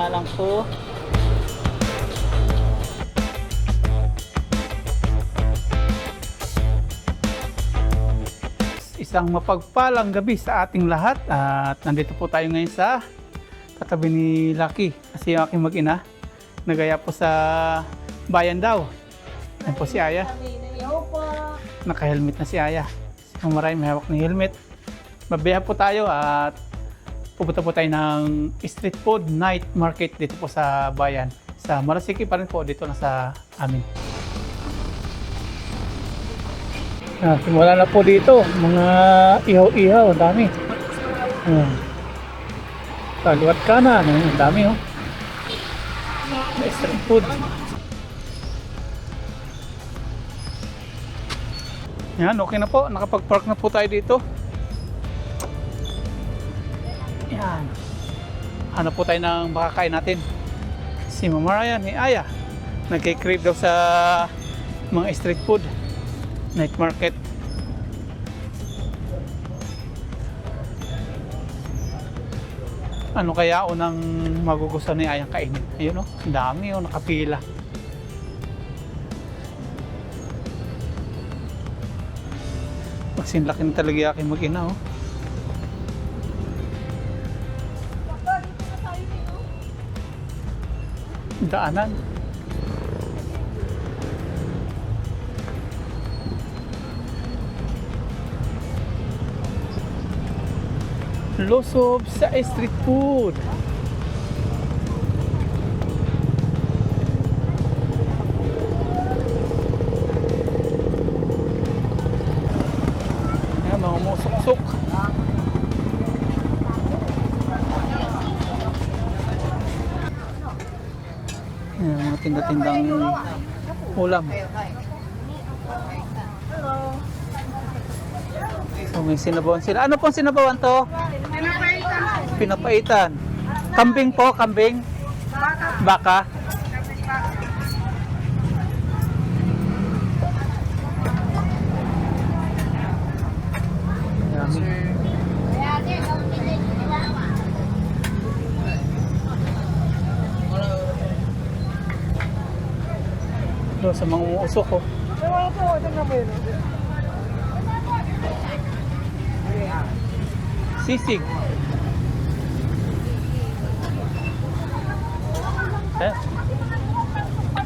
nga lang. Isang mapagpalang gabi sa ating lahat at nandito po tayo ngayon sa katabi ni Lucky kasi yung aking mag-ina nagaya po sa bayan daw. Yan po si Aya. Naka-helmet na si Aya. Mamaray may hawak ng helmet. Mabiya po tayo at pupunta po tayo ng street food night market dito po sa bayan. Sa Marasiki pa rin po dito na sa amin. Ah, simula na po dito. Mga ihaw-ihaw. Ang dami. Ayan. Kaliwat kanan. Ang dami oh. Street food. Yan, okay na po. Nakapag-park na po tayo dito. Yan. Hanap po tayo ng makakain natin. Si Mama Ryan, ni Aya. Nagkikrave daw sa mga street food. Night market. Ano kaya unang magugustuhan ni Ayang kainin? Ayun o, ang dami o, nakapila. Magsinlaki na talaga aking mag-ina oh. Daanan. Losob sa street food. Tinda-tindang ulam. So, may sinabawan sila. Ano pong sinabawan to? Pinapaitan. Kambing po, kambing. Baka. Dami. Doon sa mga uusok ko. Sisig. Eh.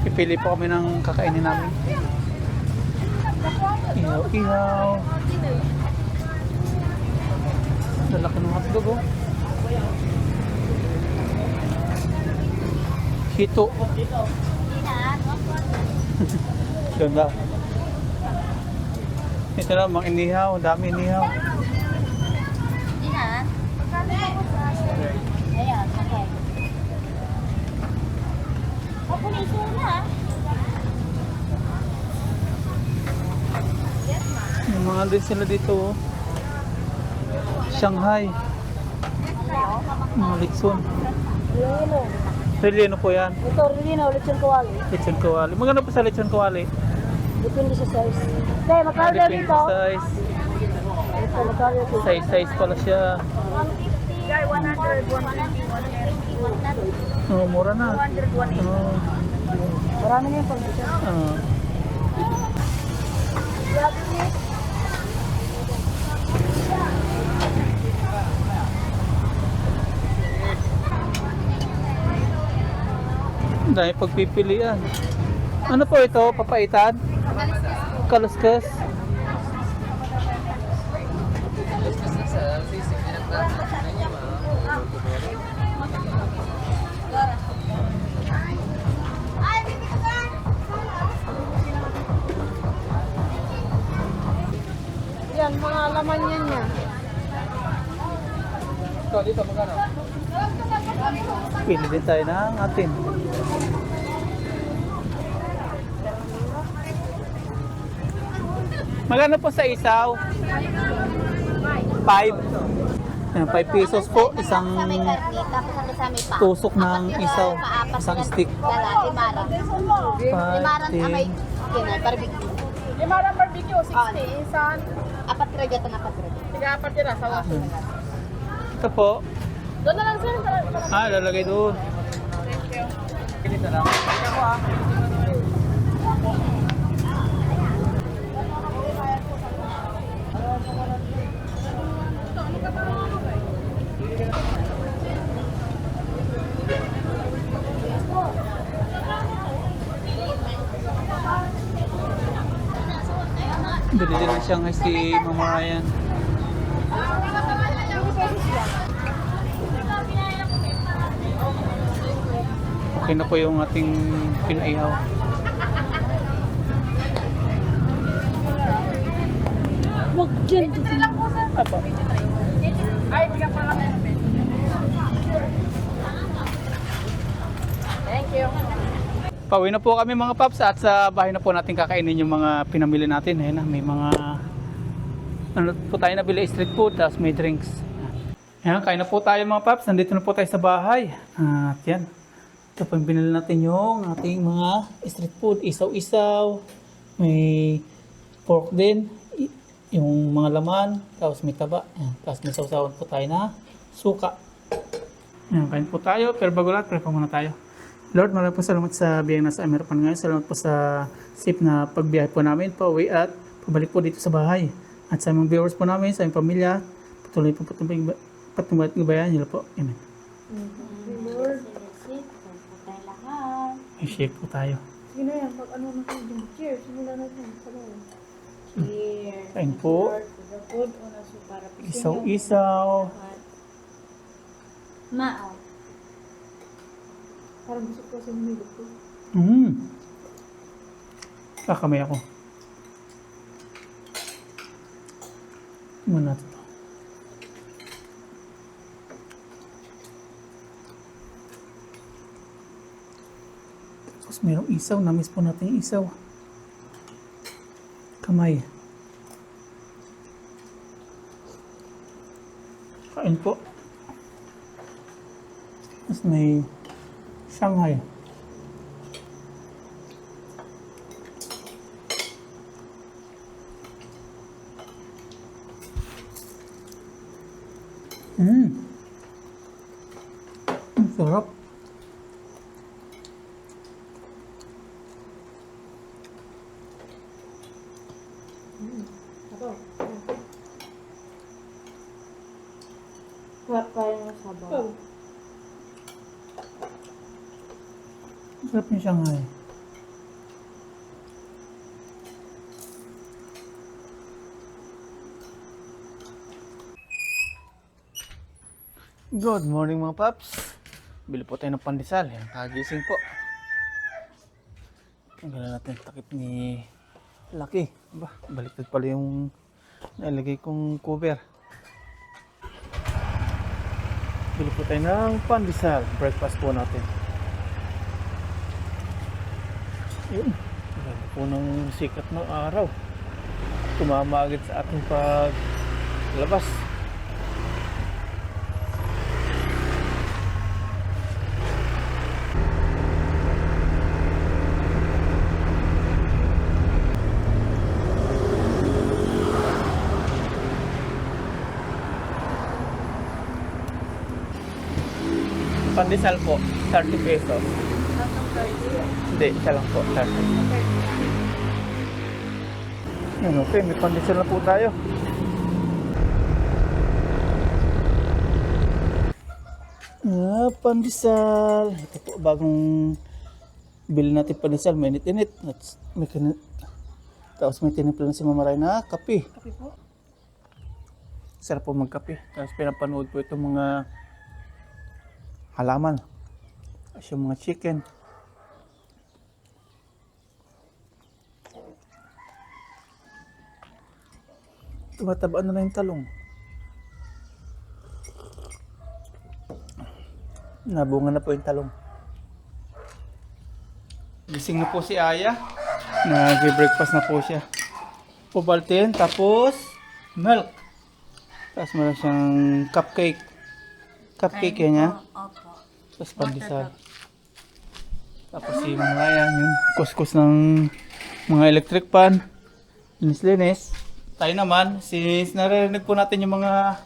Pipili po kami ng kakainin namin. Ihaw, ihaw. Lalaki ng hotdog oh. Hito. Ganda. Ito na, mga inihaw. Dami inihaw. Yan. Ayan, okay. Papuliso na. May mga din sila dito. oh. Shanghai. Mga Litson. Rino. Releno po yan. Ito, Rino, lechon kawali. Litson Kawali. Maganda pa sa Litson Kawali. Depende sa size. Okay, magkano daw Depende dito? sa size. Ito, magkano dito? Size, size pala siya. 150. 100, 150, 150, Oh, mura na. 100, 180. Oh, Marami na yung pag-isa. ah. Ang dami pagpipilian. Ano po ito? Papaitan? Kaluskas? Yan, mga laman yan niya. Ito, dito magkano? Pili din tayo ng atin. Magkano po sa isaw? 5. Yan, 5 pesos po. Isang tusok ng isaw. Isang stick. Limaran. Limaran na may kinay, barbecue. Limaran barbecue, 60. Ah. Isan, Apat ito na apat rega. tiga apat yun sa waso. Ito po. Doon na lang sir. Ah, lalagay doon. Din ng Shanghai si Mama Ryan. Okay na po yung ating pinaihaw. Wag dyan. Ko lang ng Thank you. Pauwi na po kami mga paps at sa bahay na po natin kakainin yung mga pinamili natin. Ayan na, may mga ano po tayo nabili street food tapos may drinks. Ayan, kain na po tayo mga paps. Nandito na po tayo sa bahay. At yan. Ito po yung binili natin yung ating mga street food. Isaw-isaw. May pork din. Yung mga laman. Tapos may taba. Ayan. Tapos may sausawan po tayo na suka. Ayan, kain po tayo. Pero bago lahat, pray po muna tayo. Lord, maraming po salamat sa biyayang nasa Ameripan ngayon. Salamat po sa safe na pagbiyahe po namin pa uwi at pabalik po dito sa bahay. At sa mga viewers po namin, sa aming pamilya, patuloy po patuloy patuloy at gabayan niyo po. Amen. May shake po tayo. Sige na yan, pag ano na kayo, cheers. Simulan natin. Sabaw. Cheers. So para po. Isaw-isaw. Ma, Parang gusto ko sa minilip ko. Mm. Kakamay ako. Tingnan natin to. Tapos merong isaw. Namiss po natin yung isaw. Kamay. Kain po. Tapos may Shanghai. Mm. Ang sarap. Ako. Kaya kaya ng sabaw. Oh. Ang sarap yung Shanghai. Good morning mga paps. Bili po tayo ng pandesal. Yan, kagising po. Tanggalan natin takip ni Lucky. Ba, baliktad pala yung nailagay kong cover. Bili po tayo ng pandesal. Breakfast po natin. Yun. Ganda po ng sikat ng araw. Tumama agad sa ating paglabas. Pandesal po, 30 pesos. Hindi, isa lang po, 30. Yan, okay, may pandesal na po tayo. Ah, pandesal. Ito po, bagong bili natin pandesal. Mainit-init. At may kinit. Tapos may tinimpla na si Mama Ray na kape. Kape po. Sarap po magkape. Tapos pinapanood po itong mga halaman. Tapos yung mga chicken. Tumataba na na yung talong. Nabunga na po yung talong. Gising na po si Aya. Nag-breakfast na po siya. Pubaltin, tapos milk. Tapos meron siyang cupcake. Cupcake yan niya. Opo. Tapos pandesal. Tapos si mga Ryan, yun. Kuskus ng mga electric pan. Linis-linis. Tayo naman, since naririnig po natin yung mga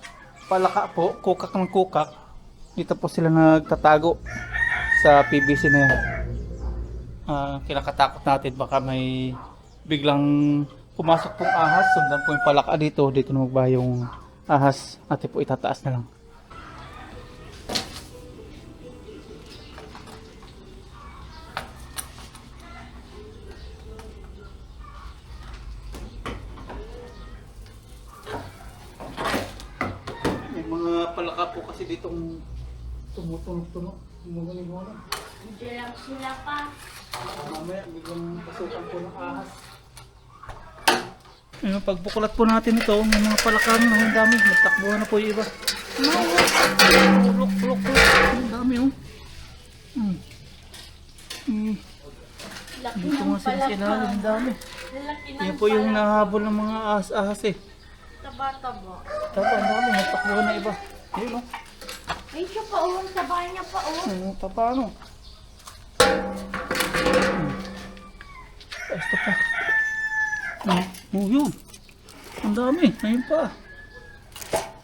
palaka po, kukak ng kukak, dito po sila nagtatago sa PVC na yan. ah, kinakatakot natin baka may biglang pumasok pong ahas. Sundan po yung palaka dito. Dito na magba yung ahas. Natin po itataas na lang. Hindi lang sila pa. Mamaya, biglang pasukan po ng ahas. Ayun, pagbukulat po natin ito, may mga palakan na ang dami. Nagtakbuhan na po yung iba. Ulok, ulok, ulok. Ang dami oh. Hmm. Hmm. Laki Dito ng nga sila sila, ang dami. Laki ng Yan po yung nahabol ng mga ahas-ahas eh. taba-taba. Tapa, ang dami. Nagtakbuhan na iba. Ayun oh. Ay, siya pa oh. Sa bahay niya pa oh. Ano, ano? Hmm. Ito pa. Hmm. Oh, yun. Ang dami. Ayun pa.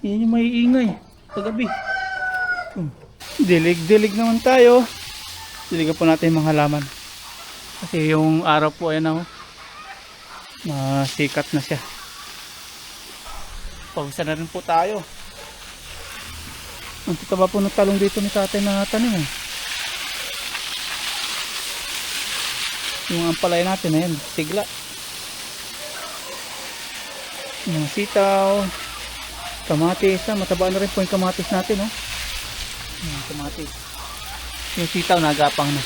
Yan yung may ingay. Kagabi. Hmm. Dilig-dilig naman tayo. Diligan po natin mga halaman. Kasi yung araw po ayan na oh. Masikat na siya. Pawisan na rin po tayo. Ang taba po ng talong dito ni tatay na tanim eh. Yung ampalay natin na yan, sigla. Yung sitaw, kamatis, ah, mataba na rin po yung kamatis natin, oh. Yung kamatis. Yung sitaw, nagapang na.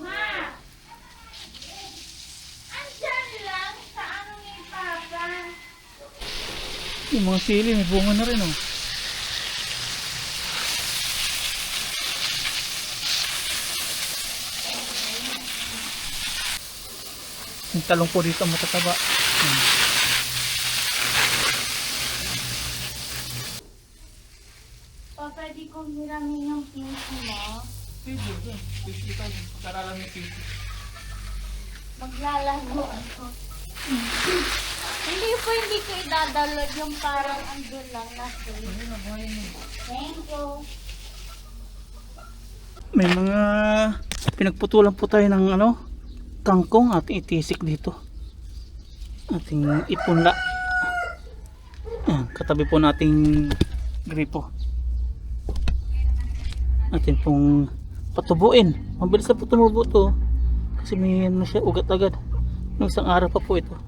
Ma! Andyan lang sa ano ni Papa. Yung mga sili, may bunga na rin, oh. Yung talong po dito matataba. Hmm. Pa, pwede kong hiramin yung pinky mo. Maglalago ako. hindi po hindi ko idadalog yung parang andun lang na Thank you. May mga pinagputulan po tayo ng ano, kangkong at itisik dito. Ating ipunla. Ayan, katabi po nating gripo. Atin pong patubuin. Mabilis na po tumubo to. Kasi may ano siya, ugat agad. Nung isang araw pa po ito.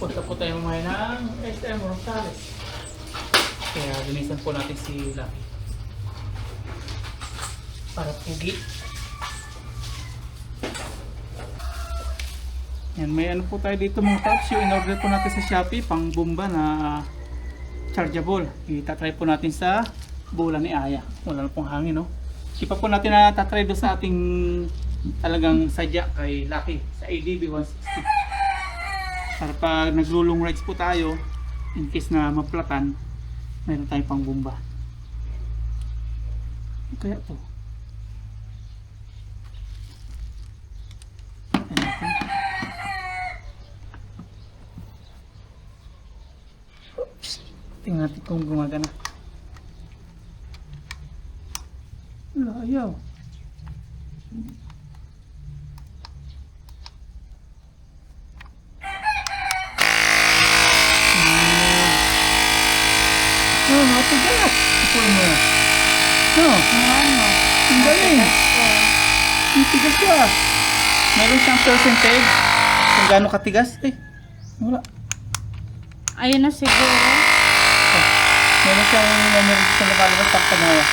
Punta po tayo mamaya ng SM Rosales. Kaya linisan po natin si Lucky. Para pugi. Yan, may ano po tayo dito mga tops. Yung in-order po natin sa Shopee, pang bomba na chargeable. Itatry po natin sa bola ni Aya. Wala na pong hangin, no? Di pa po natin na tatry doon sa ating talagang sadya kay Lucky sa ADB 160. Para pag naglulong rides po tayo, in case na maplatan, meron tayong pang bomba. Kaya to. Tingnan natin kung gumagana. Wala, ayaw. Oh, matigas. Mo. No, Ano? ang galing. Ang tigas ka. Meron siyang percentage kung gaano katigas. Eh, wala. Ayun na siguro. Meron siyang memory sa nakalabas pag tanawa.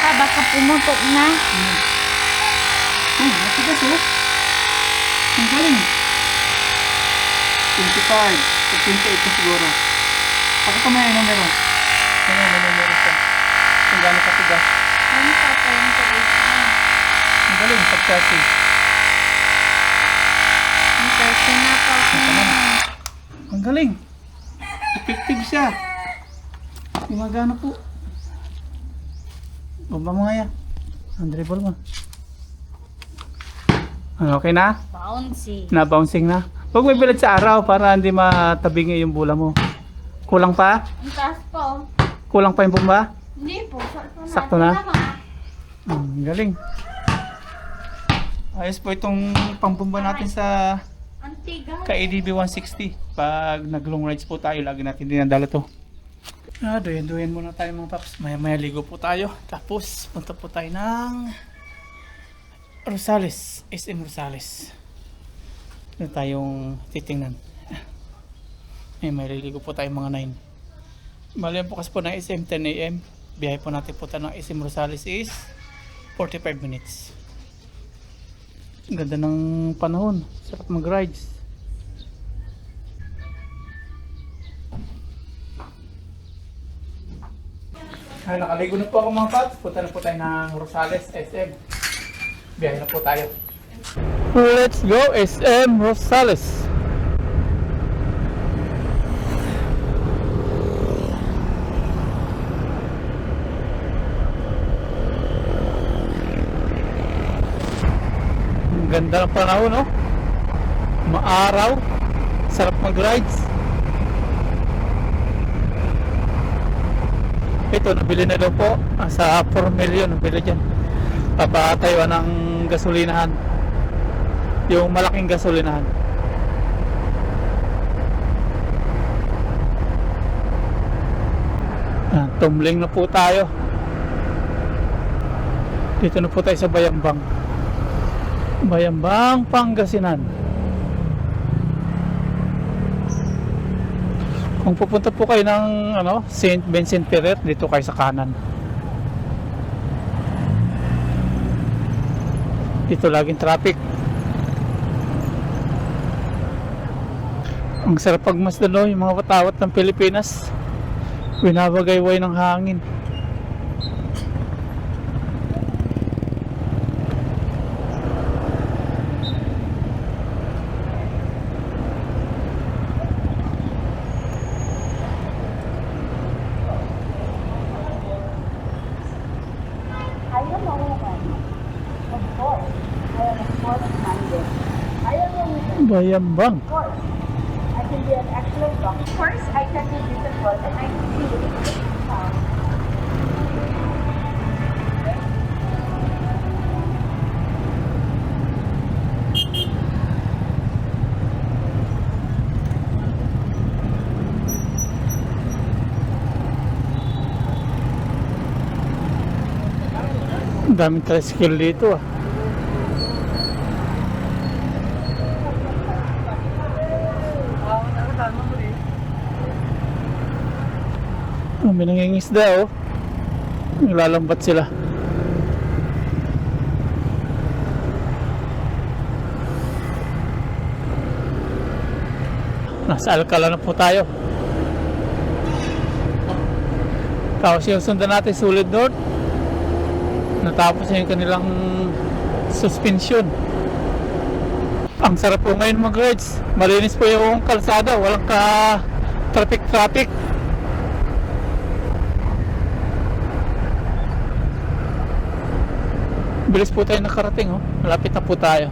Pa, baka pumutok na. Hmm. Oh, matigas oh. Ang galing. 25. O 28 na siguro. Pakita mo yung numero. Ano yung numero siya. Kung gaano katigas. Ano pa pa yung tuloy na? Ang galing pag-chassis. Ang person na pa. Ang galing. effective siya. Gumagana po. Baba mo nga yan. Ang dribble mo. Ano, okay na? Bouncy. Na-bouncing na. Huwag may bilad sa araw para hindi matabingi yung bola mo. Kulang pa? Ang taas po. Kulang pa yung bomba? Hindi po. Sakto na. Hmm, galing. Ayos po itong pangbomba natin sa Antiga. ka-ADB 160. Pag nag-long rides po tayo, lagi natin dinadala to. Ah, duyan-duyan muna tayo mga paps. Maya-maya ligo po tayo. Tapos, punta po tayo ng Rosales. SM Rosales. Doon tayong titingnan. May may liligo po tayo mga 9. Bali ang bukas po ng SM 10 a.m. Biyahe po natin po ng SM Rosales is 45 minutes. Ganda ng panahon. Sarap mag-rides. Ay, nakaligo na po ako mga paps. Punta na po tayo ng Rosales SM. Biyahe na po tayo. Let's go SM Rosales. Ang ganda ng panahon, no? Maaraw. Sarap mag-rides. Ito, nabili na daw po. Sa 4 million, nabili dyan. Papataywan ng gasolinahan. Yung malaking gasolinahan. Ah, tumbling na po tayo. Dito na po tayo sa Bayambang. Bayambang, Pangasinan. Kung pupunta po kayo ng ano, St. Vincent Ferrer, dito kayo sa kanan. Dito laging traffic. Ang sarap pagmasdan no, yung mga watawat ng Pilipinas. Binabagayway ng hangin. I am a woman. Of course. I am a sports-minded. I am Bayambang. Of course. I can be an excellent doctor. Of course, I can be beautiful and I can be daming tricycle dito ah. Ang nangingisda oh. Nilalambat sila. Nasa Alcala na po tayo. Tapos yung sundan natin Sulit North. Natapos na yung kanilang suspension. Ang sarap po ngayon mag-rides. Malinis po yung kalsada. Walang ka traffic-traffic. Bilis po tayo nakarating. Oh. Malapit na po tayo.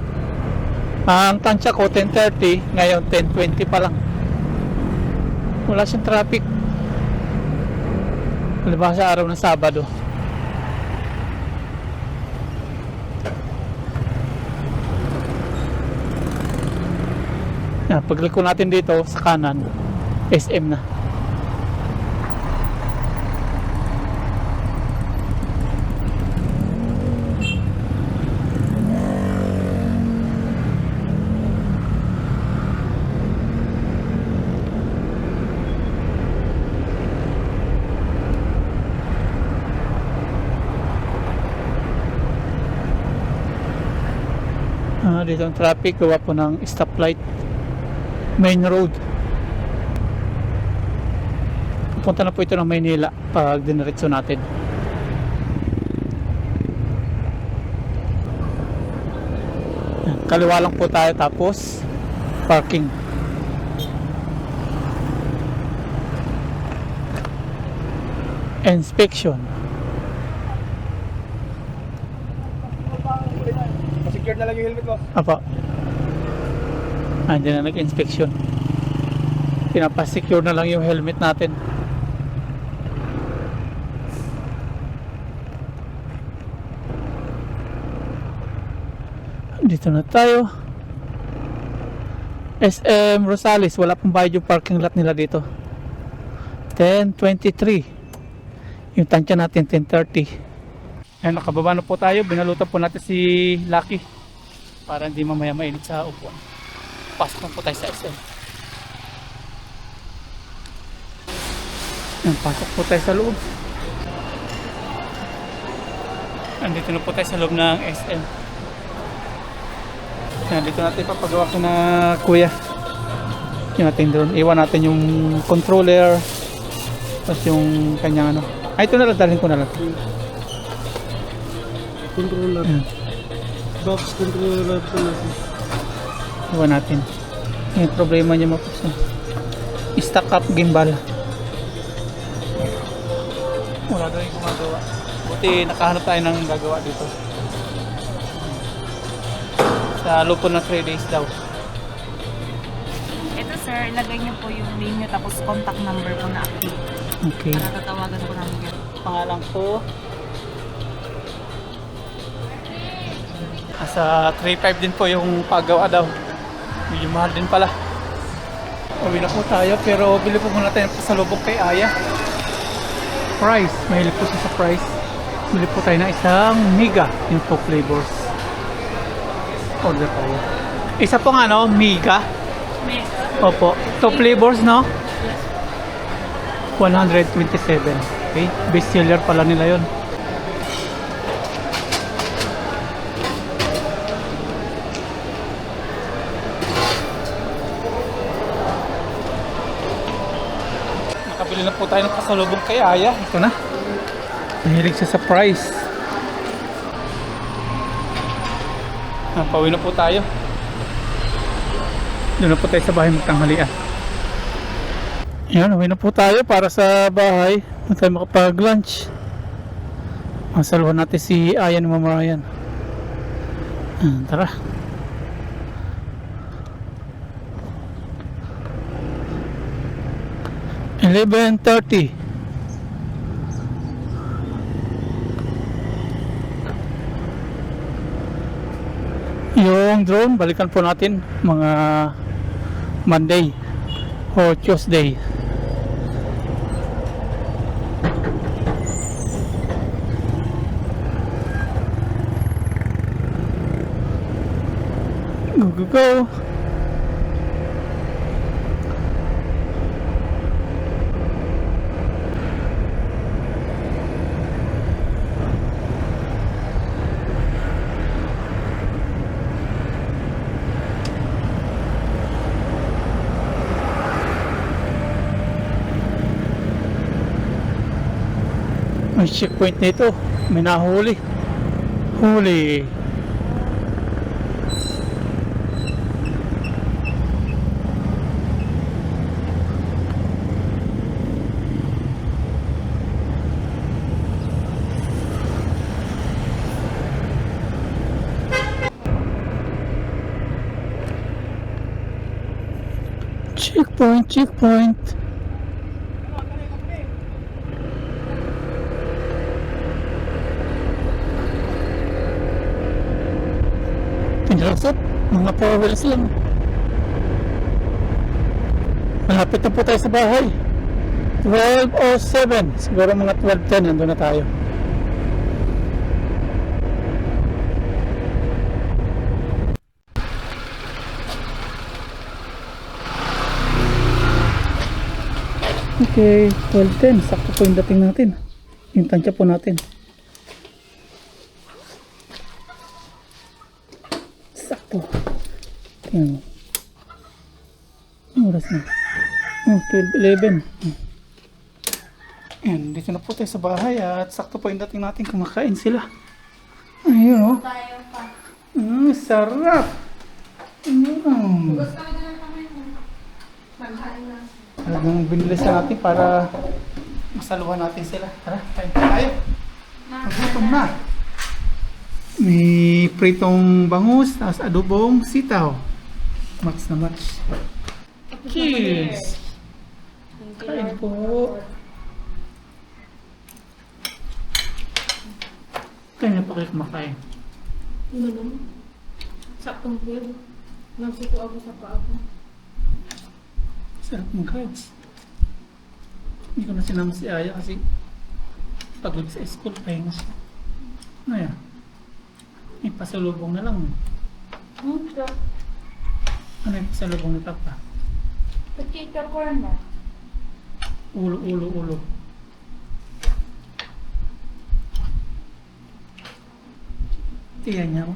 Ang tansya ko 10.30. Ngayon 10.20 pa lang. Wala siyang traffic. Diba sa araw ng Sabado. Yan, pagliko natin dito sa kanan, SM na. Ah, dito ang traffic, gawa po ng stoplight main road. Pupunta na po ito ng Maynila pag diniretso natin. Kaliwa lang po tayo tapos parking. inspection. Na lang yung helmet mo. Apa. Andiyan na nag-inspection. Pinapasecure na lang yung helmet natin. Dito na tayo. SM Rosales, wala pong bayad yung parking lot nila dito. 10.23. Yung tansya natin, 10.30. Ayan, nakababa na po tayo. Binalutan po natin si Lucky para hindi mamaya mainit sa upuan. Pasok po tayo sa SM. Ayan, pasok po tayo sa loob. Andito na po tayo sa loob ng SM. Ayan, dito natin papagawa ko na kuya. Yung natin drone. Iwan natin yung controller. Tapos yung kanyang ano. Ay, ito na lang. Dalhin ko na lang. Controller. Ayan. Box controller po natin. Iwan natin. Yung problema niya mapos na. Stack up gimbal. Wala daw yung gumagawa. Buti nakahanap tayo ng gagawa dito. Sa loob po ng 3 days daw. Ito sir, ilagay niyo po yung name niyo tapos contact number po na active. Okay. Para tatawagan po namin yan. Pangalan ko. Nasa 3.5 din po yung paggawa daw. Medyo mahal din pala. Uwi na po tayo pero bili po muna tayo ng pasalubong kay Aya. Price. Mahilig po siya sa price. Bili po tayo ng isang Miga yung two flavors. Order tayo. Isa pong ano, Miga. Opo. Two flavors, no? 127. Okay? Best seller pala nila yon. po tayo ng kasalubong kay Aya. Ito na. Mahilig siya sa price. Ah, na po tayo. Doon na po tayo sa bahay magtanghalian. Yan, uwi na po tayo para sa bahay. Doon tayo makapag-lunch. Masalwa natin si Ayan Mamarayan. Ah, tara. Tara. 11.30 yung drone balikan po natin mga Monday o Tuesday. Go go go. Ang checkpoint nito, may nahuli. Huli. Checkpoint, checkpoint. Pinrasot, mga four wheels lang. Malapit na po tayo sa bahay. 12.07. Siguro mga 12.10 nandun na tayo. Okay, 12.10. Sakto po yung dating natin. Yung tansya po natin. Sakto. Mo. Anong oras na? Oh, 12.11. Hmm. Ayan, dito na po tayo sa bahay at sakto po yung dating natin kumakain sila. Ayun oh. Tayo pa. Mm, sarap. Mm. Talagang binili sa natin para Masaluhan natin sila. Tara, kain pa tayo. Magutom na. May pritong bangus, tapos adobong sitaw. Match na match. Cheers! Kain po. Kaya na pa kayo kumakain. Saktong food. Nagsiko ako sa paa ko. Sarap ng cards. Hindi ko na sinama si Aya kasi pagod sa school, pahinga siya. Ano yan? May pasalubong na lang. Ito. Ano yung pasalubong ni Papa? Potato corner. Ulo, ulo, ulo. Tiyan niya ako.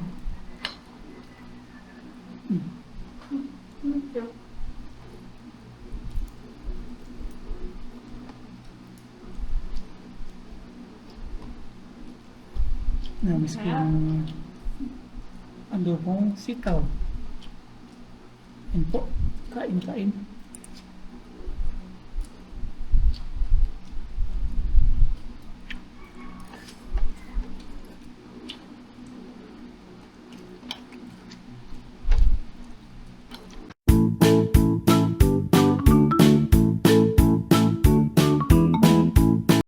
Ito. Namiss ko yung adobong sitaw. Yan po. Kain, kain.